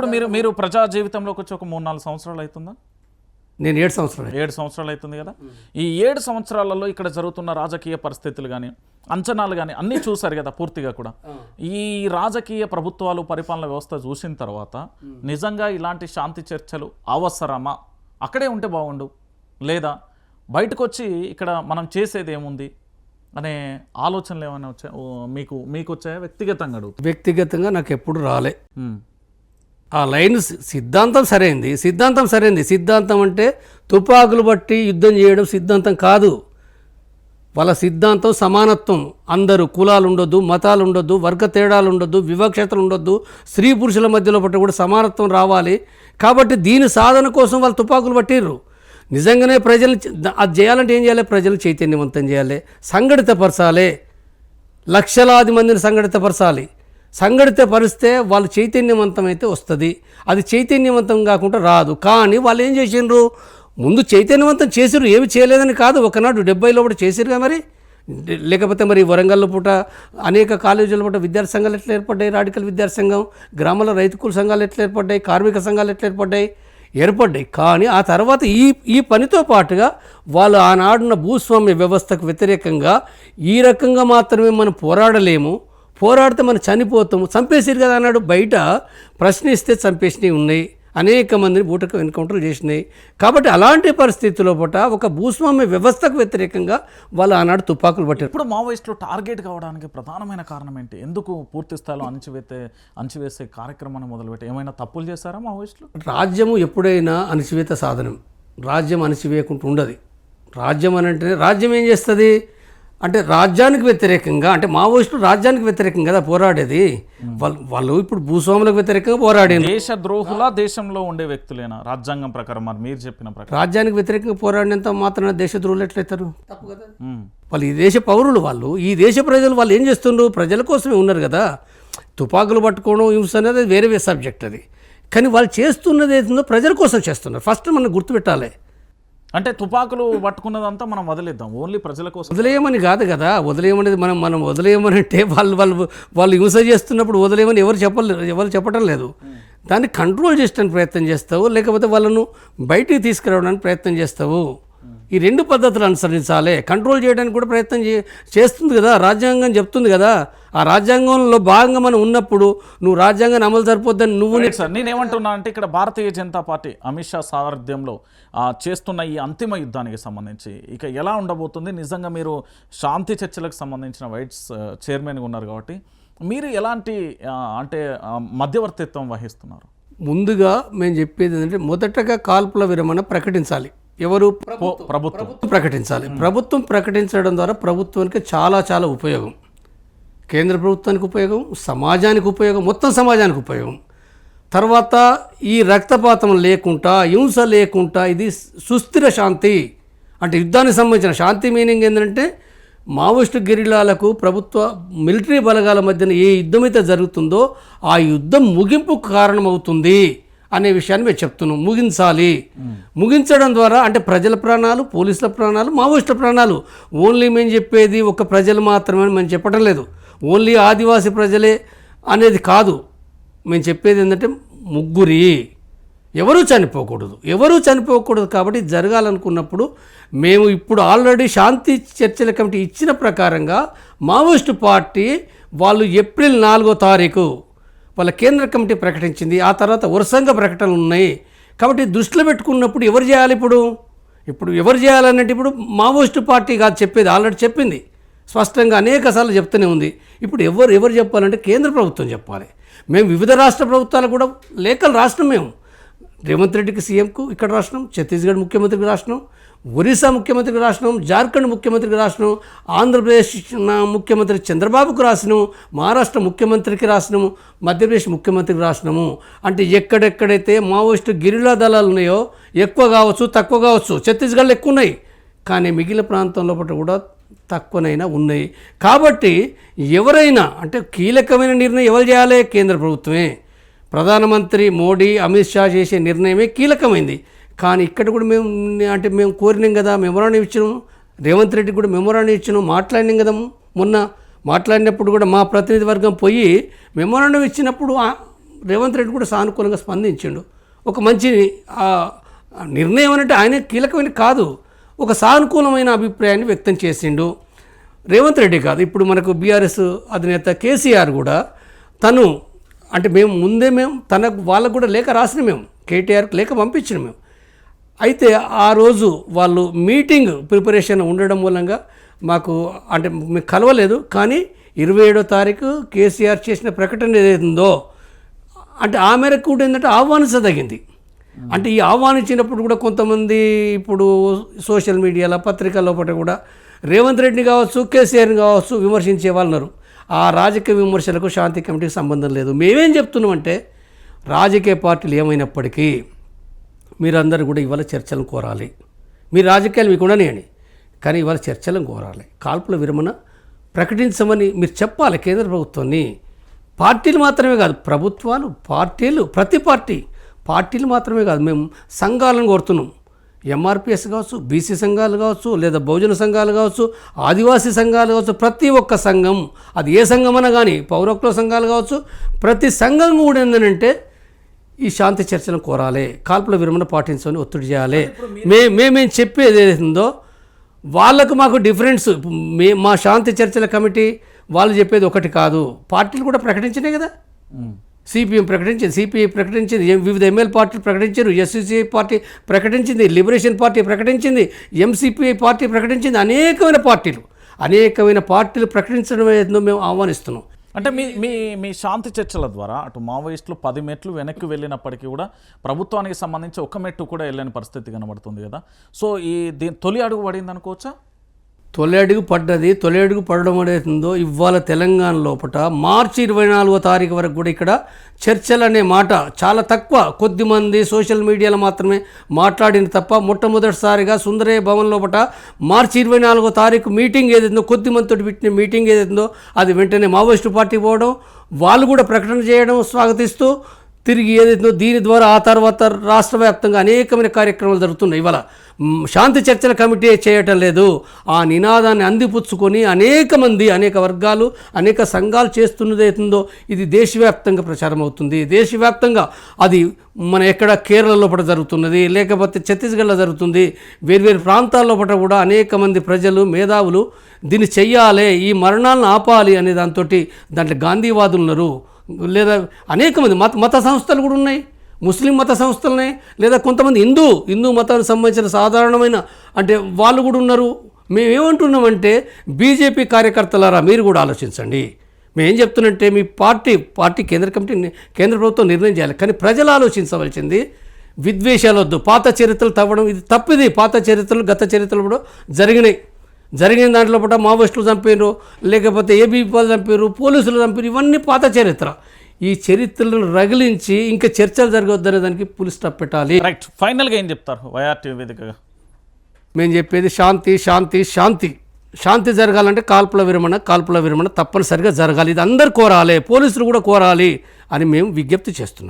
ఇప్పుడు మీరు మీరు ప్రజా జీవితంలోకి వచ్చి ఒక మూడు నాలుగు సంవత్సరాలు అవుతుందా? నేను ఏడు సంవత్సరాలు ఏడు సంవత్సరాలు అవుతుంది కదా? ఈ ఏడు సంవత్సరాలలో ఇక్కడ జరుగుతున్న రాజకీయ పరిస్థితులు కానీ అంచనాలు కానీ అన్నీ చూశారు కదా పూర్తిగా కూడా. ఈ రాజకీయ ప్రభుత్వాలు పరిపాలన వ్యవస్థ చూసిన తర్వాత నిజంగా ఇలాంటి శాంతి చర్చలు అవసరమా? అక్కడే ఉంటే బాగుండు. లేదా బయటకు వచ్చి ఇక్కడ మనం చేసేది ఏముంది? అనే ఆలోచనలు ఏమైనా వచ్చాయి మీకు మీకు వచ్చాయా? వ్యక్తిగతంగా వ్యక్తిగతంగా నాకు ఎప్పుడు రాలే. ఆ లైన్ సి- సిద్ధాంతం సరైంది. సిద్ధాంతం సరైంది. సిద్ధాంతం అంటే తుపాకులు బట్టి యుద్ధం చేయడం సిద్ధాంతం కాదు. వాళ్ళ సిద్ధాంతం సమానత్వం. అందరూ కులాలు ఉండొద్దు మతాలు ఉండొద్దు వర్గ తేడాలు ఉండొద్దు వివక్షతలు ఉండొద్దు స్త్రీ పురుషుల మధ్యలో పట్టి కూడా సమానత్వం రావాలి. కాబట్టి దీని సాధన కోసం వాళ్ళు తుపాకులు పట్టిర్రు. నిజంగానే ప్రజలు అది చేయాలంటే ఏం చేయాలి? ప్రజలు చైతన్యవంతం చేయాలి. సంఘటితపరచాలి. లక్షలాది మందిని సంఘటితపరచాలి. సంఘటితపరిస్తే వాళ్ళు చైతన్యవంతం అయితే వస్తుంది. అది చైతన్యవంతం కాకుండా రాదు. కానీ వాళ్ళు ఏం చేసిండ్రు? ముందు చైతన్యవంతం చేసిర్రు ఏమి చేయలేదని కాదు. ఒకనాడు డెబ్బైలో కూడా చేసిరుగా మరి. లేకపోతే మరి వరంగల్లో పూట అనేక కాలేజీల పూట విద్యార్థి సంఘాలు ఎట్లా ఏర్పడ్డాయి? రాడికల్ విద్యార్థి సంఘం గ్రామాల రైతుకుల సంఘాలు ఎట్లా ఏర్పడ్డాయి? కార్మిక సంఘాలు ఎట్లా ఏర్పడ్డాయి? ఏర్పడ్డాయి. కానీ ఆ తర్వాత ఈ ఈ పనితో పాటుగా వాళ్ళు ఆనాడున్న భూస్వామ్య వ్యవస్థకు వ్యతిరేకంగా ఈ రకంగా మాత్రమే మనం పోరాడలేము. పోరాడితే మనం చనిపోతాము. చంపేసిరు కదా అన్నాడు. బయట ప్రశ్నిస్తే చంపేసినవి ఉన్నాయి. అనేక మందిని బూటకు ఎన్కౌంటర్లు చేసినాయి. కాబట్టి అలాంటి పరిస్థితుల్లో పూట ఒక భూస్వామ్య వ్యవస్థకు వ్యతిరేకంగా వాళ్ళు ఆనాడు తుపాకులు పట్టారు. ఇప్పుడు మావోయిస్టులు టార్గెట్ కావడానికి ప్రధానమైన కారణం ఏంటి? ఎందుకు పూర్తి స్థాయిలో అణచివేతే అణచివేసే కార్యక్రమాన్ని మొదలుపెట్టి ఏమైనా తప్పులు చేశారా మావోయిస్టులు? రాజ్యము ఎప్పుడైనా అణచివేత సాధనం. రాజ్యం అణచివేయకుండా ఉండదు. రాజ్యం అని అంటే రాజ్యం ఏం చేస్తుంది? అంటే రాజ్యానికి వ్యతిరేకంగా అంటే మావోయిస్టులు రాజ్యానికి వ్యతిరేకంగా కదా పోరాడేది. వాళ్ళు వాళ్ళు ఇప్పుడు భూస్వాములకు వ్యతిరేకంగా పోరాడేది దేశ ద్రోహుల దేశంలో ఉండే వ్యక్తులేనా? రాజ్యాంగం ప్రకారం మరి మీరు చెప్పిన ప్రకారం. రాజ్యానికి వ్యతిరేకంగా పోరాడినంత మాత్రాన దేశద్రోహులు ఎట్లయితారు తప్పు కదా. ఉమ్. వాళ్ళు ఈ దేశ పౌరులు వాళ్ళు. ఈ దేశ ప్రజలు వాళ్ళు ఏం చేస్తుండ్రు? ప్రజల కోసమే ఉన్నారు కదా. తుపాకులు పట్టుకోవడం హింస అనేది వేరే వేరే సబ్జెక్ట్ అది. కానీ వాళ్ళు చేస్తున్నది ఏంటో ప్రజల కోసం చేస్తున్నారు. ఫస్ట్ మనం గుర్తుపెట్టాలి. అంటే తుపాకులు పట్టుకున్నదంతా మనం వదిలేద్దాం. ఓన్లీ ప్రజల కోసం. వదిలేయమని కాదు కదా. వదిలేయమనేది మనం మనం వదిలేయమని అంటే వాళ్ళు వాళ్ళు వాళ్ళు హింస చేస్తున్నప్పుడు వదిలేయమని ఎవరు చెప్పలేదు ఎవరు చెప్పడం లేదు. దాన్ని కంట్రోల్ చేయడానికి ప్రయత్నం చేస్తావు లేకపోతే వాళ్ళను బయటికి తీసుకురావడానికి ప్రయత్నం చేస్తావు. ఈ రెండు పద్ధతులు అనుసరించాలి. కంట్రోల్ చేయడానికి కూడా ప్రయత్నం చేస్తుంది కదా రాజ్యాంగం చెప్తుంది కదా. ఆ రాజ్యాంగంలో భాగంగా మనం ఉన్నప్పుడు నువ్వు రాజ్యాంగాన్ని అమలు సరిపోద్దని నువ్వు సార్ నేనేమంటున్నా అంటే ఇక్కడ భారతీయ జనతా పార్టీ అమిత్ షా సారథ్యంలో చేస్తున్న ఈ అంతిమ యుద్ధానికి సంబంధించి ఇక ఎలా ఉండబోతుంది? నిజంగా మీరు శాంతి చర్చలకు సంబంధించిన వైట్స్ చైర్మన్గా ఉన్నారు కాబట్టి మీరు ఎలాంటి అంటే మధ్యవర్తిత్వం వహిస్తున్నారు? ముందుగా మేము చెప్పేది ఏంటంటే మొదటగా కాల్పుల విరమణ ప్రకటించాలి. ఎవరు ప్రభుత్వం. ప్రకటించాలి. ప్రభుత్వం ప్రకటించడం ద్వారా ప్రభుత్వానికి చాలా చాలా ఉపయోగం. కేంద్ర ప్రభుత్వానికి ఉపయోగం సమాజానికి ఉపయోగం మొత్తం సమాజానికి ఉపయోగం. తర్వాత ఈ రక్తపాతం లేకుండా హింస లేకుండా ఇది సుస్థిర శాంతి. అంటే యుద్ధానికి సంబంధించిన శాంతి మీనింగ్ ఏంటంటే మావోయిస్టు గెరిలాలకు ప్రభుత్వ మిలిటరీ బలగాల మధ్యన ఏ యుద్ధం అయితే జరుగుతుందో ఆ యుద్ధం ముగింపుకు కారణమవుతుంది. అనే విషయాన్ని మేము చెప్తున్నాం. ముగించాలి. ముగించడం ద్వారా అంటే ప్రజల ప్రాణాలు పోలీసుల ప్రాణాలు మావోయిస్టుల ప్రాణాలు. ఓన్లీ మేము చెప్పేది ఒక ప్రజలు మాత్రమే అని మేము చెప్పడం లేదు. ఓన్లీ ఆదివాసీ ప్రజలే అనేది కాదు. మేము చెప్పేది ఏంటంటే ముగ్గురి. ఎవరూ చనిపోకూడదు. ఎవరూ చనిపోకూడదు కాబట్టి జరగాలనుకున్నప్పుడు మేము ఇప్పుడు ఆల్రెడీ శాంతి చర్చల కమిటీ ఇచ్చిన ప్రకారంగా మావోయిస్టు పార్టీ వాళ్ళు ఏప్రిల్ నాలుగో తారీఖు వాళ్ళ కేంద్ర కమిటీ ప్రకటించింది. ఆ తర్వాత వరుసంగా ప్రకటనలు ఉన్నాయి. కాబట్టి దృష్టిలో పెట్టుకున్నప్పుడు ఎవరు చేయాలి ఇప్పుడు? ఇప్పుడు ఎవరు చేయాలన్నట్టు ఇప్పుడు మావోయిస్టు పార్టీ కాదు చెప్పేది. ఆల్రెడీ చెప్పింది. స్పష్టంగా అనేక సార్లు చెప్తూనే ఉంది. ఇప్పుడు ఎవరు ఎవరు చెప్పాలంటే కేంద్ర ప్రభుత్వం చెప్పాలి. మేము వివిధ రాష్ట్ర ప్రభుత్వాలు కూడా లేఖలు రాష్ట్రం మేము. రేవంత్ రెడ్డికి సీఎంకు ఇక్కడ రాష్ట్రం ఛత్తీస్గఢ్ ముఖ్యమంత్రికి రాష్ట్రం ఒరిస్సా ముఖ్యమంత్రికి రాష్ట్రం జార్ఖండ్ ముఖ్యమంత్రికి రాష్ట్రం ఆంధ్రప్రదేశ్ ముఖ్యమంత్రి చంద్రబాబుకు రాసినాము మహారాష్ట్ర ముఖ్యమంత్రికి రాసినాము మధ్యప్రదేశ్ ముఖ్యమంత్రికి రాసినాము. అంటే ఎక్కడెక్కడైతే మావోయిస్టు గిరిలా దళాలు ఉన్నాయో ఎక్కువ కావచ్చు తక్కువ కావచ్చు ఛత్తీస్గఢ్లో ఎక్కువ ఉన్నాయి. కానీ మిగిలిన ప్రాంతంలో పట్ల కూడా తక్కువనైనా ఉన్నాయి. కాబట్టి ఎవరైనా అంటే కీలకమైన నిర్ణయం ఎవరు చేయాలి? కేంద్ర ప్రభుత్వమే. ప్రధానమంత్రి మోడీ అమిత్ షా చేసే నిర్ణయమే కీలకమైంది. కానీ ఇక్కడ కూడా మేము అంటే మేము కోరినాం కదా మెమోరాండం ఇచ్చినాము రేవంత్ రెడ్డి కూడా మెమోరాండం ఇచ్చినాం మాట్లాడినాం కదా మొన్న. మాట్లాడినప్పుడు కూడా మా ప్రతినిధి వర్గం పోయి మెమోరాండం ఇచ్చినప్పుడు రేవంత్ రెడ్డి కూడా సానుకూలంగా స్పందించిండు. ఒక మంచి ఆ, నిర్ణయం అంటే ఆయన కీలకమైన కాదు. ఒక సానుకూలమైన అభిప్రాయాన్ని వ్యక్తం చేసిండు. రేవంత్ రెడ్డి కాదు. ఇప్పుడు మనకు బీఆర్ఎస్ అధినేత కేసీఆర్ కూడా తను అంటే మేము ముందే మేము తనకు వాళ్ళకు కూడా లేఖ రాసిన మేము. కేటీఆర్కి లేఖ పంపించిన మేము. అయితే ఆ రోజు వాళ్ళు మీటింగ్ ప్రిపరేషన్ ఉండడం మూలంగా మాకు అంటే మేము కలవలేదు కానీ ఇరవై ఏడో తారీఖు కేసీఆర్ చేసిన ప్రకటన ఏదైతుందో అంటే ఆ మేరకు కూడా ఏంటంటే ఆహ్వానించదగింది అంటే ఈ ఆహ్వానించినప్పుడు కూడా కొంతమంది ఇప్పుడు సోషల్ మీడియాలో పత్రికల లోపల కూడా రేవంత్ రెడ్డిని కావచ్చు కేసీఆర్ని కావచ్చు విమర్శించే వాళ్ళు ఆ రాజకీయ విమర్శలకు శాంతి కమిటీకి సంబంధం లేదు. మేమేం చెప్తున్నామంటే రాజకీయ పార్టీలు ఏమైనప్పటికీ మీరందరూ కూడా ఇవాళ చర్చలను కోరాలి. మీ రాజకీయాలు మీకు ఉండనియండి. కానీ ఇవాళ చర్చలను కోరాలి. కాల్పుల విరమణ ప్రకటించమని మీరు చెప్పాలి కేంద్ర ప్రభుత్వాన్ని. పార్టీలు మాత్రమే కాదు ప్రభుత్వాలు పార్టీలు ప్రతి పార్టీ పార్టీలు మాత్రమే కాదు మేము సంఘాలను కోరుతున్నాం. ఎంఆర్పిఎస్ కావచ్చు బీసీ సంఘాలు కావచ్చు లేదా బహుజన సంఘాలు కావచ్చు ఆదివాసీ సంఘాలు కావచ్చు ప్రతి ఒక్క సంఘం అది ఏ సంఘం అన్నా కానీ పౌరకుల సంఘాలు కావచ్చు ప్రతి సంఘం కూడా ఏంటంటే ఈ శాంతి చర్చను కోరాలి. కాల్పుల విరమణ పాటించమని ఒత్తిడి చేయాలి. మే మేమేం చెప్పేది ఏదైతుందో వాళ్ళకు మాకు డిఫరెన్స్. మే మా శాంతి చర్చల కమిటీ వాళ్ళు చెప్పేది ఒకటి కాదు. పార్టీలు కూడా ప్రకటించినాయి కదా. సిపిఎం ప్రకటించింది సిపిఐ ప్రకటించింది వివిధ ఎమ్మెల్యే పార్టీలు ప్రకటించారు ఎస్సీసీ పార్టీ ప్రకటించింది లిబరేషన్ పార్టీ ప్రకటించింది ఎంసీపీఐ పార్టీ ప్రకటించింది అనేకమైన పార్టీలు. అనేకమైన పార్టీలు ప్రకటించడం ఏదో మేము ఆహ్వానిస్తున్నాం. అంటే మీ మీ మీ శాంతి చర్చల ద్వారా అటు మావోయిస్టులు పది మెట్లు వెనక్కి వెళ్ళినప్పటికీ కూడా ప్రభుత్వానికి సంబంధించి ఒక మెట్టు కూడా వెళ్ళని పరిస్థితి కనబడుతుంది కదా. సో ఈ దీని తొలి అడుగు పడింది అనుకోవచ్చా తొలి అడుగు పడ్డది తొలి అడుగు పడడం అనేసిందో ఇవాళ తెలంగాణ లోపల మార్చి ఇరవై నాలుగో తారీఖు వరకు కూడా ఇక్కడ చర్చలు అనే మాట చాలా తక్కువ. కొద్దిమంది సోషల్ మీడియాలో మాత్రమే మాట్లాడిన తప్ప మొట్టమొదటిసారిగా సుందరయ్య భవన్ లోపల మార్చి ఇరవై నాలుగో తారీఖు మీటింగ్ ఏదైందో కొద్దిమంది తోటి పెట్టిన మీటింగ్ ఏదైందో అది వెంటనే మావోయిస్టు పార్టీ పోవడం వాళ్ళు కూడా ప్రకటన చేయడం స్వాగతిస్తూ తిరిగి ఏదైతుందో దీని ద్వారా ఆ తర్వాత రాష్ట్ర వ్యాప్తంగా అనేకమైన కార్యక్రమాలు జరుగుతున్నాయి. ఇవాళ శాంతి చర్చల కమిటీ చేయటం లేదు. ఆ నినాదాన్ని అందిపుచ్చుకొని అనేక మంది అనేక వర్గాలు అనేక సంఘాలు చేస్తున్నది అవుతుందో ఇది దేశవ్యాప్తంగా ప్రచారం అవుతుంది. దేశవ్యాప్తంగా అది మన ఎక్కడ కేరళలో పట జరుగుతున్నది లేకపోతే ఛత్తీస్గఢ్లో జరుగుతుంది. వేర్వేరు ప్రాంతాల్లో పట కూడా అనేక మంది ప్రజలు మేధావులు దీన్ని చెయ్యాలి ఈ మరణాలను ఆపాలి అనే దాంతో దాంట్లో గాంధీవాదులు ఉన్నారు లేదా అనేక మంది మత మత సంస్థలు కూడా ఉన్నాయి. ముస్లిం మత సంస్థలు ఉన్నాయి. లేదా కొంతమంది హిందూ హిందూ మతానికి సంబంధించిన సాధారణమైన అంటే వాళ్ళు కూడా ఉన్నారు. మేమేమంటున్నామంటే బీజేపీ కార్యకర్తలారా మీరు కూడా ఆలోచించండి. మేమేం చెప్తున్నంటే మీ పార్టీ పార్టీ కేంద్ర కమిటీ కేంద్ర ప్రభుత్వం నిర్ణయం చేయాలి. కానీ ప్రజలు ఆలోచించవలసింది విద్వేషాలు వద్దు. పాత చరిత్రలు తవ్వడం ఇది తప్పిది. పాత చరిత్రలు గత చరిత్రలు కూడా జరిగినాయి. జరిగిన దాంట్లో పూట మావోయిస్టులు చంపారు లేకపోతే ఏబీపీ వాళ్ళు చంపారు పోలీసులు చంపారు ఇవన్నీ పాత చరిత్ర. ఈ చరిత్రలను రగిలించి ఇంకా చర్చలు జరగవద్దనే దానికి పులి స్టాప్ పెట్టాలి. రైట్ ఫైనల్గా ఏం చెప్తారు వైఆర్టీ వేదికగా? మేము చెప్పేది శాంతి శాంతి శాంతి. శాంతి జరగాలంటే కాల్పుల విరమణ కాల్పుల విరమణ తప్పనిసరిగా జరగాలి. ఇది అందరు కోరాలి పోలీసులు కూడా కోరాలి అని మేము విజ్ఞప్తి చేస్తున్నాం.